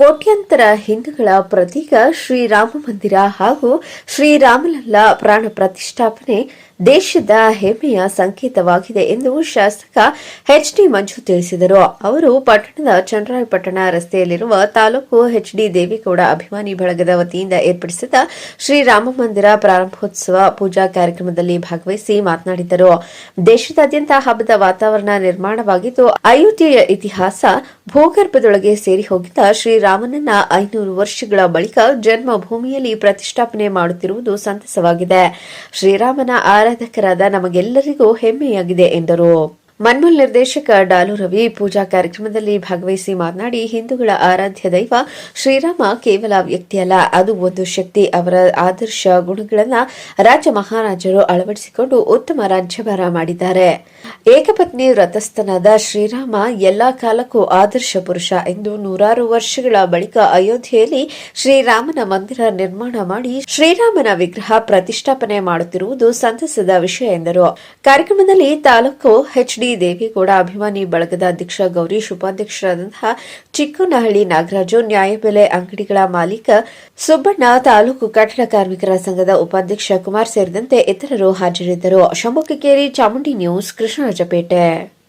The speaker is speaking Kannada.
ಕೋಟ್ಯಾಂತರ ಹಿಂದೂಗಳ ಪ್ರತೀಕ ಶ್ರೀರಾಮ ಮಂದಿರ ಹಾಗೂ ಶ್ರೀರಾಮಲಲ್ಲ ಪ್ರಾಣ ಪ್ರತಿಷ್ಠಾಪನೆ ದೇಶದ ಹೆಮ್ಮೆಯ ಸಂಕೇತವಾಗಿದೆ ಎಂದು ಶಾಸಕ ಎಚ್ ಡಿ ಮಂಜು ತಿಳಿಸಿದರು. ಅವರು ಪಟ್ಟಣದ ಚಂದ್ರಾಯಪಟ್ಟಣ ರಸ್ತೆಯಲ್ಲಿರುವ ತಾಲೂಕು ಎಚ್ ಡಿ ದೇವೇಗೌಡ ಅಭಿಮಾನಿ ಬಳಗದ ವತಿಯಿಂದ ಏರ್ಪಡಿಸಿದ ಶ್ರೀರಾಮ ಮಂದಿರ ಪ್ರಾರಂಭೋತ್ಸವ ಪೂಜಾ ಕಾರ್ಯಕ್ರಮದಲ್ಲಿ ಭಾಗವಹಿಸಿ ಮಾತನಾಡಿದರು. ದೇಶದಾದ್ಯಂತ ಹಬ್ಬದ ವಾತಾವರಣ ನಿರ್ಮಾಣವಾಗಿದ್ದು, ಅಯೋಧ್ಯೆಯ ಇತಿಹಾಸ ಭೂಗರ್ಭದೊಳಗೆ ಸೇರಿ ಹೋಗಿದ್ದ ಶ್ರೀರಾಮನನ್ನ ಐನೂರು ವರ್ಷಗಳ ಬಳಿಕ ಜನ್ಮಭೂಮಿಯಲ್ಲಿ ಪ್ರತಿಷ್ಠಾಪನೆ ಮಾಡುತ್ತಿರುವುದು ಸಂತಸವಾಗಿದೆ. ಶ್ರೀರಾಮನ ಆರಾಧಕರಾದ ನಮಗೆಲ್ಲರಿಗೂ ಹೆಮ್ಮೆಯಾಗಿದೆ ಎಂದರು. ಮನ್ಮೂಲ್ ನಿರ್ದೇಶಕ ಡಾಲು ರವಿ ಪೂಜಾ ಕಾರ್ಯಕ್ರಮದಲ್ಲಿ ಭಾಗವಹಿಸಿ ಮಾತನಾಡಿ, ಹಿಂದೂಗಳ ಆರಾಧ್ಯ ದೈವ ಶ್ರೀರಾಮ ಕೇವಲ ವ್ಯಕ್ತಿಯಲ್ಲ ಅದು ಒಂದು ಶಕ್ತಿ. ಅವರ ಆದರ್ಶ ಗುಣಗಳನ್ನ ರಾಜ ಮಹಾರಾಜರು ಅಳವಡಿಸಿಕೊಂಡು ಉತ್ತಮ ರಾಜ್ಯಭಾರ ಮಾಡಿದ್ದಾರೆ. ಏಕಪತ್ನಿ ವ್ರತಸ್ಥನಾದ ಶ್ರೀರಾಮ ಎಲ್ಲಾ ಕಾಲಕ್ಕೂ ಆದರ್ಶ ಪುರುಷ ಎಂದು ನೂರಾರು ವರ್ಷಗಳ ಬಳಿಕ ಅಯೋಧ್ಯೆಯಲ್ಲಿ ಶ್ರೀರಾಮನ ಮಂದಿರ ನಿರ್ಮಾಣ ಮಾಡಿ ಶ್ರೀರಾಮನ ವಿಗ್ರಹ ಪ್ರತಿಷ್ಠಾಪನೆ ಮಾಡುತ್ತಿರುವುದು ಸಂತಸದ ವಿಷಯ ಎಂದರು. ಕಾರ್ಯಕ್ರಮದಲ್ಲಿ ತಾಲೂಕು ಎಚ್ಡಿ ದೇವೇಗೌಡ ಅಭಿಮಾನಿ ಬಳಗದ ಅಧ್ಯಕ್ಷ ಗೌರೀಶ್ ಉಪಾಧ್ಯಕ್ಷರಾದಂತಹ ಚಿಕ್ಕನಹಳ್ಳಿ ನಾಗರಾಜು ನ್ಯಾಯಬೆಲೆ ಅಂಗಡಿಗಳ ಮಾಲೀಕ ಸುಬ್ಬಣ್ಣ, ತಾಲೂಕು ಕಟ್ಟಡ ಕಾರ್ಮಿಕರ ಸಂಘದ ಉಪಾಧ್ಯಕ್ಷ ಕುಮಾರ್ ಸೇರಿದಂತೆ ಇತರರು ಹಾಜರಿದ್ದರು. ಶಂಭುಕಿಕೇರಿ ಚಾಮುಂಡಿ ನ್ಯೂಸ್, ಕೃಷ್ಣರಾಜಪೇಟೆ.